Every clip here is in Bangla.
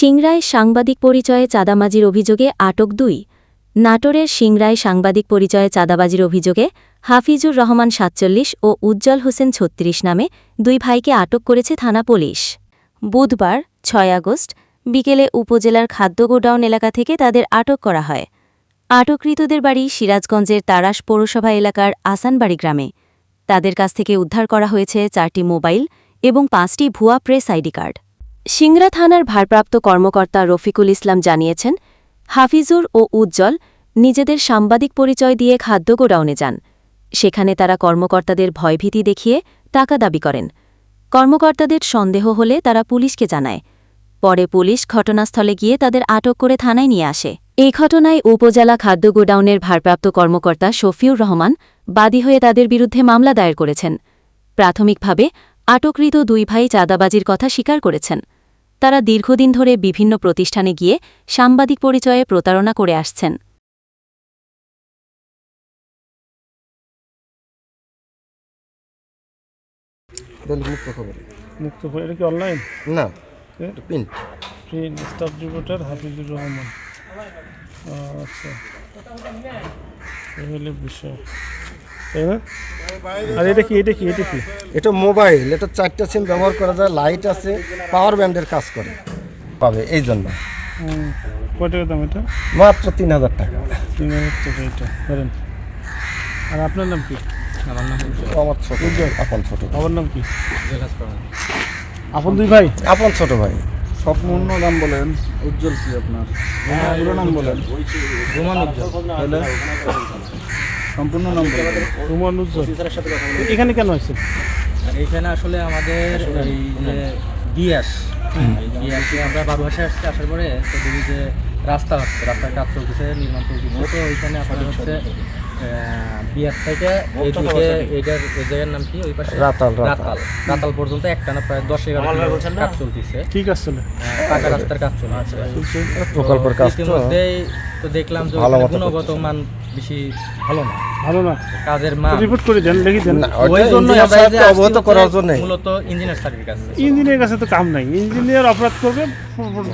সিংরায় সাংবাদিক পরিচয়ে চাঁদামাজির অভিযোগে আটক দুই। নাটোরের সিংরায় সাংবাদিক পরিচয়ে চাঁদাবাজির অভিযোগে হাফিজুর রহমান সাতচল্লিশ ও উজ্জ্বল হোসেন ছত্রিশ নামে দুই ভাইকে আটক করেছে থানা পুলিশ। বুধবার, ছয় আগস্ট, বিকেলে উপজেলার খাদ্য গোডাউন এলাকা থেকে তাদের আটক করা হয়। আটককৃতদের বাড়ি সিরাজগঞ্জের তারাস পৌরসভা এলাকার আসানবাড়ি গ্রামে। তাদের কাছ থেকে উদ্ধার করা হয়েছে চারটি মোবাইল এবং পাঁচটি ভুয়া প্রেস আইডি কার্ড। সিংড়া থানার ভারপ্রাপ্ত কর্মকর্তা রফিকুল ইসলাম জানিয়েছেন, হাফিজুর ও উজ্জ্বল নিজেদের সাংবাদিক পরিচয় দিয়ে খাদ্য গোডাউনে যান। সেখানে তারা কর্মকর্তাদের ভয়ভীতি দেখিয়ে টাকা দাবি করেন। কর্মকর্তাদের সন্দেহ হলে তারা পুলিশকে জানায়। পরে পুলিশ ঘটনাস্থলে গিয়ে তাদের আটক করে থানায় নিয়ে আসে। এই ঘটনায় উপজেলা খাদ্য গোডাউনের ভারপ্রাপ্ত কর্মকর্তা শফিউর রহমান বাদী হয়ে তাদের বিরুদ্ধে মামলা দায়ের করেছেন। প্রাথমিকভাবে আটককৃত দুই ভাই চাঁদাবাজির কথা স্বীকার করেছেন। তারা দীর্ঘদিন ধরে বিভিন্ন প্রতিষ্ঠানে গিয়ে সাংবাদিক পরিচয়ে প্রতারণা করে আসছেন। মুক্ত খবর। মুক্ত করে এটা কি অনলাইন না এ? Print staff reporter Hafizur Rahman. আচ্ছা। এই হলো বিষয়। তাই না? আর এটা কি এটা কি এটা কি? এটা মোবাইল এটা চারটা সিম ব্যবহার করা যায় লাইট আছে পাওয়ার ব্যান্ডের কাজ করে। পাবে এই জন্য। কয় টাকা দাম এটা? মাত্র তিন হাজার টাকা। তিন হাজার টাকা এটা ধরেন। আর আপনার নাম কি? আমার ছোট আপন ছোট আমার নাম কি? আপন দুই ভাই? আপন ছোট ভাই। সম্পূর্ণ নাম বলেন উজ্জ্বল কি আপনার? পুরো নাম বলেন। রোমান উজ্জ্বল। তাহলে? সম্পূর্ণ নাম বলেন রুমান উজ্জ্বল। এখানে কেন এখানে আসলে আমাদের এই যে বিয়াস এই বিয়াসে আমরা বারো মাসে আসছি আসার পরে তো দেখি যে রাস্তা হচ্ছে রাস্তার কাজ চলতেছে নির্মাণ চলতেছে। তো ওইখানে আপনার হচ্ছে বিয়াস থেকে এইদিকে এইটার এই জায়গার নাম কি? ওই পাশে রাতাল, রাতাল। রাতাল। রাতাল পর্যন্ত একটানা প্রায় দশ এগারো কাজ চলতেছে। ঠিক আছে পাকা রাস্তার কাজ চলছে। প্রকল্পের কাজ তো। ইতিমধ্যেই তো দেখলাম যে গুণগত মান বেশি ভালো না। ভালো না। কাজের মান। রিপোর্ট করে দেন লিখে দেন। ওই জন্য অবগত করার জন্যই। মূলত ইঞ্জিনিয়ার সার্ভিস কাছে। ইঞ্জিনিয়ার কাছে তো কাম নাই। ইঞ্জিনিয়ার অপরাধ করবে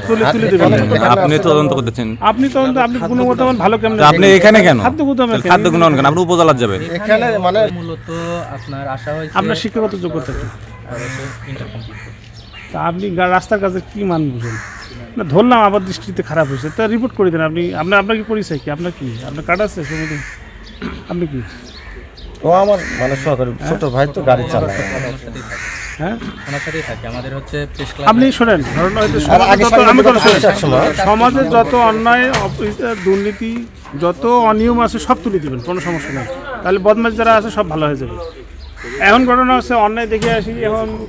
তুলে তুলে দেবেন আপনি তদন্ত করতেছেন। আপনি তখন তো আপনি গুণগত মান ভালো কেমন আপনি এখানে কেন? খাদ্য গুদামে কেন? খাদ্য গুণ কেন? আপনি উপজেলার যাবেন। এখানে মানে মূলত আপনার আশা হয়েছে আপনার শিক্ষাগত যোগ্যতা কি? তা আপনি রাস্তার কাছে কি মান বুঝেন? না ধরলাম আবার দৃষ্টিতে খারাপ হয়েছে। তা রিপোর্ট করে দেন আপনি। আপনার আপনার কি পরিচয় কি? আপনার কি? আপনার কার্ড আছে? সমিতি আপনি কি? ও আমার মানে সহকারী ছোট ভাই তো গাড়ি চালায়। হ্যাঁ? ওনার সাথেই থাকে আমাদের হচ্ছে আপনি শোনেন ধরুন হয়তো সমাজে যত- আমি সমাজে। অন্যায় দুর্নীতি যত অনিয়ম আছে সব তুলে দিবেন কোনো সমস্যা নেই। তাহলে বদমাশ যারা আছে সব ভালো হয়ে যাবে। এখন ঘটনা হচ্ছে অন্যায় দেখে আসি এখন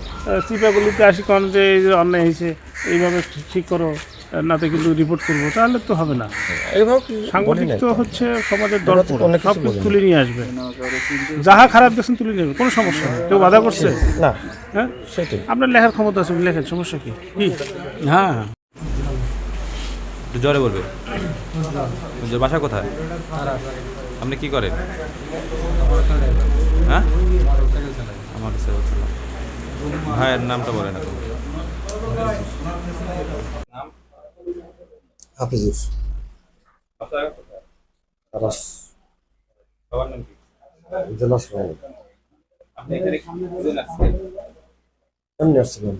চিপাগুলিতে আসি কারণ যে এই যে অন্যায় হয়েছে এইভাবে ঠিক করো। নাতে কিন্তু রিপোর্ট করব তাহলে তো হবে না। সাংবাদিক তো হচ্ছে সমাজের কিছু সব কিছু তুলে নিয়ে আসবে। যাহা খারাপ দেখছেন তুলে নেবে কোনো সমস্যা নেই। কেউ বাধা করছে? না হ্যাঁ? সেটাই। আপনার লেখার ক্ষমতা আছে লেখেন সমস্যা কি? হ্যাঁ। একটু জোরে বলবে। বাসা কোথায়? আপনি কি করেন? হ্যাঁ? আমার। ভাইয়ের নামটা বলেন এখন। হাফিজুর জেলা সভাপতি এমনি আসছিলাম